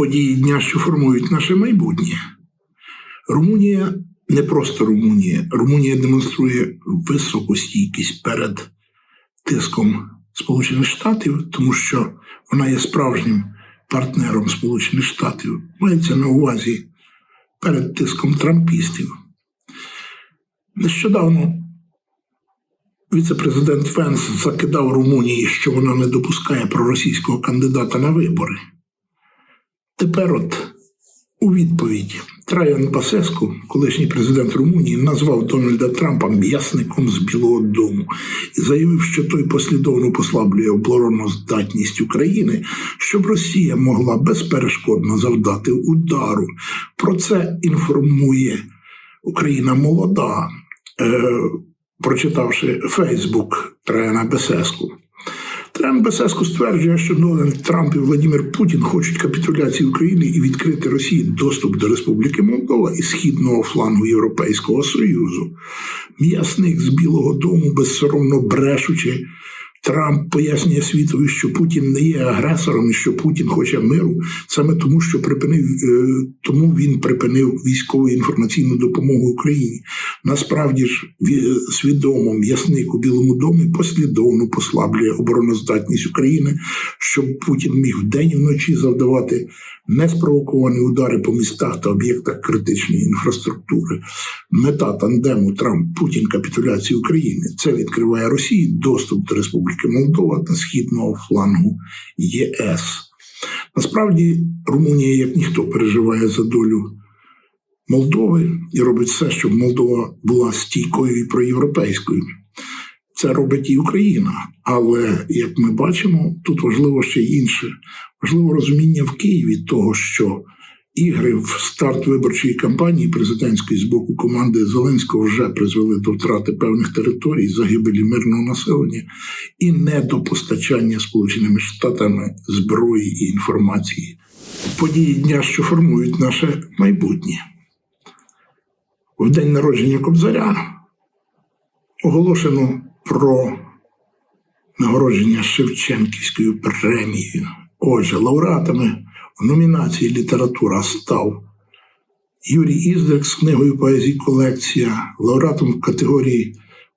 події дня, що формують наше майбутнє. Румунія не просто Румунія. Румунія демонструє високу стійкість перед тиском Сполучених Штатів, тому що вона є справжнім партнером Сполучених Штатів. Мається на увазі перед тиском трампістів. Нещодавно віце-президент Венс закидав Румунії, що вона не допускає проросійського кандидата на вибори. Тепер от у відповідь Траян Басеску, колишній президент Румунії, назвав Дональда Трампа м'ясником з Білого Дому і заявив, що той послідовно послаблює оборонну здатність України, щоб Росія могла безперешкодно завдати удару. Про це інформує Україна молода, прочитавши Фейсбук Траяна Бесеску. Трен Бесеску стверджує, що Дональд Трамп і Владимир Путін хочуть капітуляції України і відкрити Росії доступ до Республіки Молдова і східного флангу Європейського Союзу. М'ясник з Білого Дому безсоромно брешучи. Трамп пояснює світові, що Путін не є агресором і що Путін хоче миру саме тому, що припинив е, тому він припинив військову інформаційну допомогу Україні. Насправді ж ві- свідомо м'ясник у Білому домі послідовно послаблює обороноздатність України, щоб Путін міг вдень і вночі завдавати неспровоковані удари по містах та об'єктах критичної інфраструктури. Мета тандему Трамп Путін капітуляції України це відкриває Росії доступ до Республіки Молдова та східного флангу ЄС. Насправді Румунія, як ніхто, переживає за долю Молдови і робить все, щоб Молдова була стійкою і проєвропейською. Це робить і Україна. Але як ми бачимо, тут важливо ще інше. Важливо розуміння в Києві того, що ігри в старт виборчої кампанії президентської з боку команди Зеленського вже призвели до втрати певних територій, загибелі мирного населення і не до постачання Сполученими Штатами зброї і інформації. Події дня, що формують наше майбутнє. В день народження Кобзаря оголошено про нагородження Шевченківською премією. Отже, лауреатами в номінації Література став Юрій Іздрик з книгою поезії колекція, лауреатом в категорії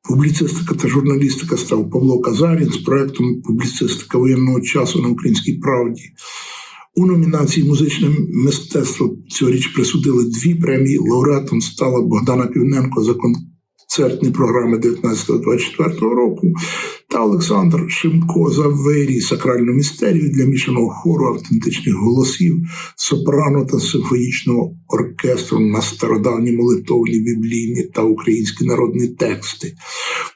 Публіцистика та журналістика став Павло Казарін з проектом Публіцистика воєнного часу на українській правді. У номінації Музичне мистецтво цьогоріч присудили дві премії. Лауреатом стала Богдана Півненко за концертні програми 19-24 року та Олександр Шимко за вирій сакральну містерію для мішаного хору автентичних голосів, сопрано та симфонічного оркестру на стародавні молитовні біблійні та українські народні тексти.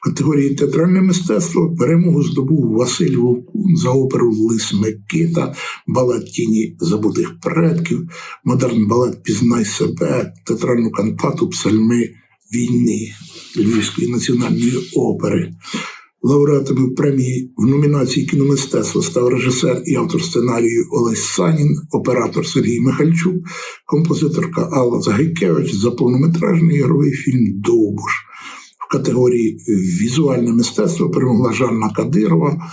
В категорії театральне мистецтво перемогу здобув Василь Вовкун за оперу Лис Микита, балет тіні забутих предків, модерн балет Пізнай себе, театральну кантату Псальми війни Львівської національної опери. Лауреатами премії в номінації кіномистецтво став режисер і автор сценарію Олесь Санін, оператор Сергій Михальчук, композиторка Алла Загайкевич за повнометражний ігровий фільм Довбуш. В категорії Візуальне мистецтво перемогла Жанна Кадирова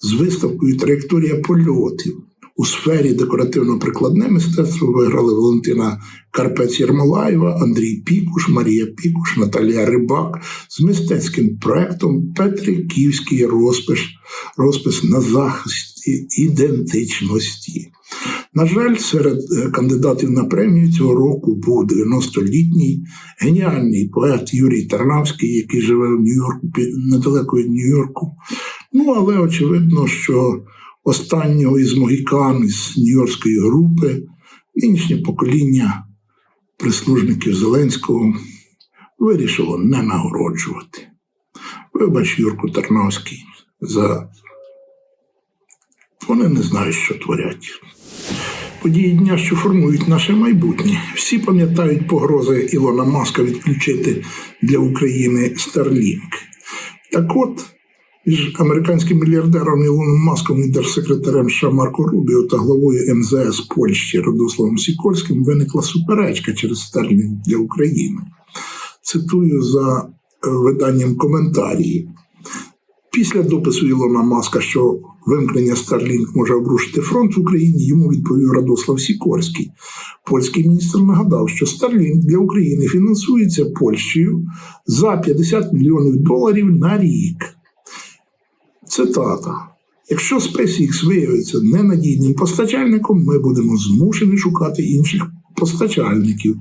з виставкою Траєкторія польотів. У сфері декоративно-прикладне мистецтво виграли Валентина Карпець Єрмолаєва, Андрій Пікуш, Марія Пікуш, Наталія Рибак з мистецьким проектом Петриківський розпис, розпис на захисті ідентичності. На жаль, серед е, кандидатів на премію цього року був 90-літній геніальний поет Юрій Тарнавський, який живе в Нью-Йорку недалеко від Нью-Йорку. Ну, але очевидно, що останнього із могікан із Нью-Йоркської групи, нинішнє покоління прислужників Зеленського вирішило не нагороджувати. Вибач, Юрку Тарнавський, за вони не знають, що творять. Події дня, що формують наше майбутнє. Всі пам'ятають погрози Ілона Маска відключити для України Starlink. Так от, між американським мільярдером Ілоном Маском і держсекретарем США Марко Рубіо та главою МЗС Польщі Радославом Сікольським виникла суперечка через Starlink для України. цитую за е, виданням коментарії. Після допису Ілона Маска, що вимкнення Starlink може обрушити фронт в Україні, йому відповів Радослав Сікорський. Польський міністр нагадав, що Starlink для України фінансується Польщею за 50 мільйонів доларів на рік. Цитата. Якщо SpaceX виявиться ненадійним постачальником, ми будемо змушені шукати інших постачальників,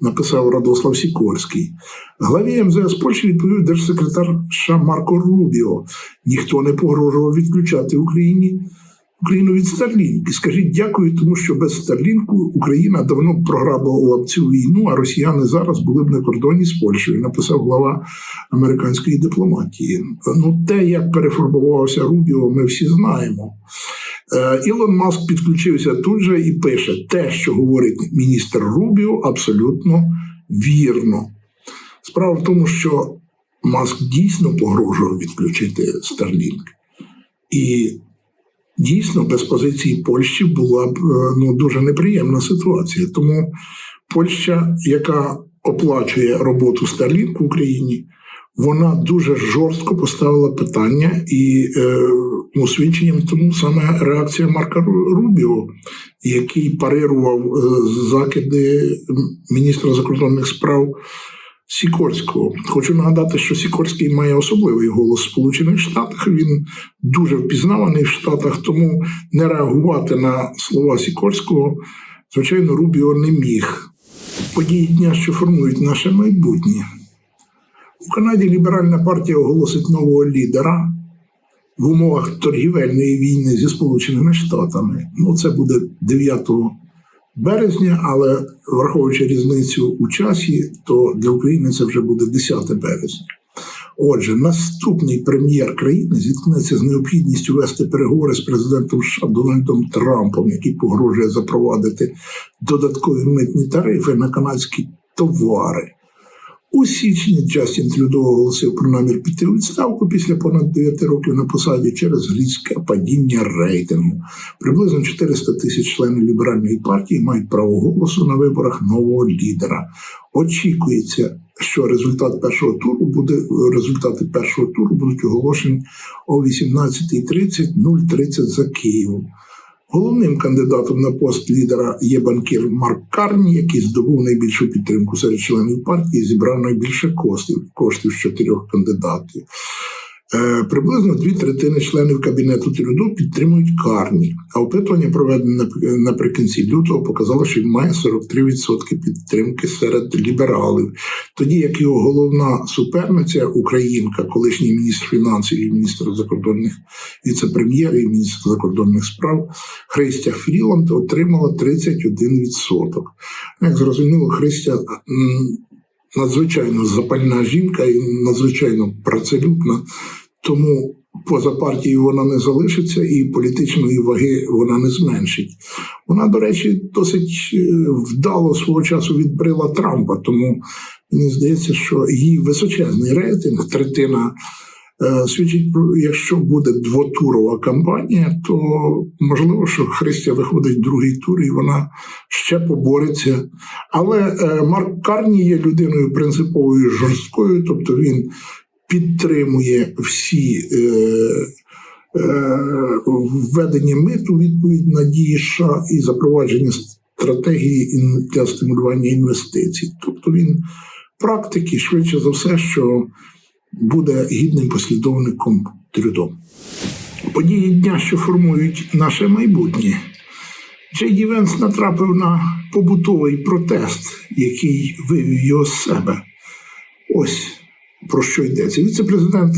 написав Радослав Сікорський. Главі МЗС Польщі відповів держсекретар США Марко Рубіо. Ніхто не погрожував відключати Україні. Україну від Старлінк. І скажіть дякую, тому що без Старлінку Україна давно б програбувала б цю війну, а росіяни зараз були б на кордоні з Польщею, написав глава американської дипломатії. Ну, те, як переформувався Рубіо, ми всі знаємо. Е, Ілон Маск підключився тут же і пише: те, що говорить міністр Рубіо, абсолютно вірно. Справа в тому, що Маск дійсно погрожував відключити Starlink. І дійсно без позиції Польщі була б е, ну, дуже неприємна ситуація. Тому Польща, яка оплачує роботу Starlink в Україні, вона дуже жорстко поставила питання, і е, ну, свідченням тому саме реакція Марка Рубіо, який парирував е, закиди міністра закордонних справ Сікорського. Хочу нагадати, що Сікорський має особливий голос в Сполучених Штатах. Він дуже впізнаваний в Штатах, тому не реагувати на слова Сікорського, звичайно, Рубіо не міг. Події дня, що формують наше майбутнє. У Канаді ліберальна партія оголосить нового лідера в умовах торгівельної війни зі Сполученими Штатами. Ну, це буде 9 березня, але враховуючи різницю у часі, то для України це вже буде 10 березня. Отже, наступний прем'єр країни зіткнеться з необхідністю вести переговори з президентом США Дональдом Трампом, який погрожує запровадити додаткові митні тарифи на канадські товари. У січні Джастін Трюдо оголосив про намір піти у відставку після понад 9 років на посаді через різке падіння рейтингу. Приблизно 400 тисяч членів ліберальної партії мають право голосу на виборах нового лідера. Очікується, що результат першого туру буде результати першого туру будуть оголошені о 18.30 0.30 за Києвом. Головним кандидатом на пост лідера є банкір Марк Карні, який здобув найбільшу підтримку серед членів партії, зібрав найбільше коштів коштів з чотирьох кандидатів. Е, приблизно дві третини членів кабінету Трюдо підтримують Карні. А опитування, проведене наприкінці лютого, показало, що він має 43% підтримки серед лібералів. Тоді як його головна суперниця, українка, колишній міністр фінансів і міністр закордонних віце-прем'єр і міністр закордонних справ Христя Фріланд отримала 31%. Як зрозуміло, Христя надзвичайно запальна жінка і надзвичайно працелюбна, тому поза партією вона не залишиться і політичної ваги вона не зменшить. Вона, до речі, досить е, вдало свого часу відбрила Трампа, тому мені здається, що її височезний рейтинг, третина. Е, Свідчить про якщо буде двотурова кампанія, то можливо, що Христя виходить в другий тур і вона ще побореться. Але е, Марк Карні є людиною принциповою жорсткою, тобто він підтримує всі е, введення миту відповідь на дії США і запровадження стратегії для стимулювання інвестицій. Тобто він практик і швидше за все, що буде гідним послідовником Трюдо. Події дня, що формують наше майбутнє. Джей Ді Венс натрапив на побутовий протест, який вивів його з себе. Ось про що йдеться. Віце-президент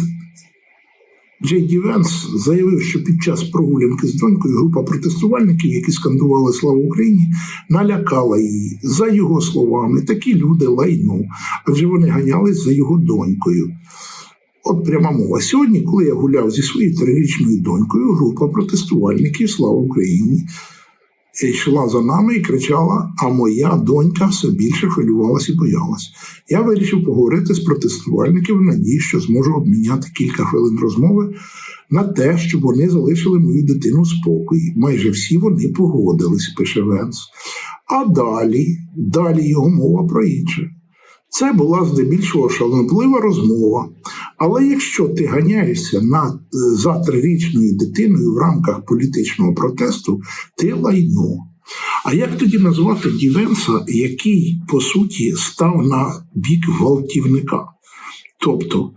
Джей Ді Венс заявив, що під час прогулянки з донькою група протестувальників, які скандували Слава Україні, налякала її. За його словами, такі люди лайну, адже вони ганялись за його донькою. От пряма мова. Сьогодні, коли я гуляв зі своєю трирічною донькою, група протестувальників Слава Україні йшла за нами і кричала: А моя донька все більше хвилювалася і боялась. Я вирішив поговорити з протестувальниками надії, що зможу обміняти кілька хвилин розмови на те, щоб вони залишили мою дитину в спокої. Майже всі вони погодились, пише Венс. А далі, далі його мова про інше. Це була здебільшого шаноплива розмова. Але якщо ти ганяєшся над е, за трирічною дитиною в рамках політичного протесту, ти лайно. А як тоді назвати Дівенса, який по суті став на бік гвалтівника? Тобто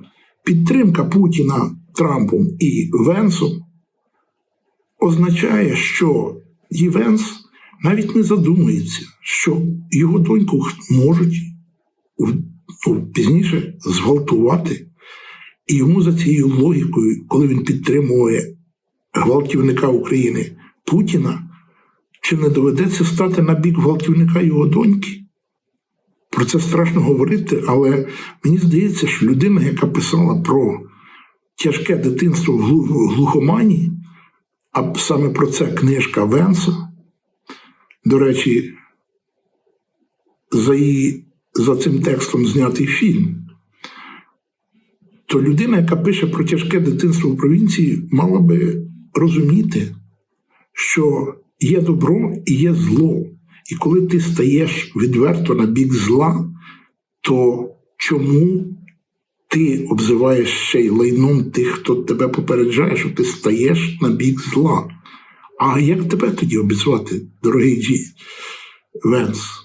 підтримка Путіна Трампом і Венсом означає, що Дівенс навіть не задумується, що його доньку можуть ну, пізніше зґвалтувати. І йому за цією логікою, коли він підтримує гвалтівника України Путіна, чи не доведеться стати на бік гвалтівника його доньки? Про це страшно говорити, але мені здається, що людина, яка писала про тяжке дитинство в глухомані, а саме про це книжка Венса, до речі, за, її, за цим текстом знятий фільм. То людина, яка пише про тяжке дитинство в провінції, мала би розуміти, що є добро і є зло. І коли ти стаєш відверто на бік зла, то чому ти обзиваєш ще й лайном тих, хто тебе попереджає, що ти стаєш на бік зла? А як тебе тоді обізвати, дорогий Джі Венс?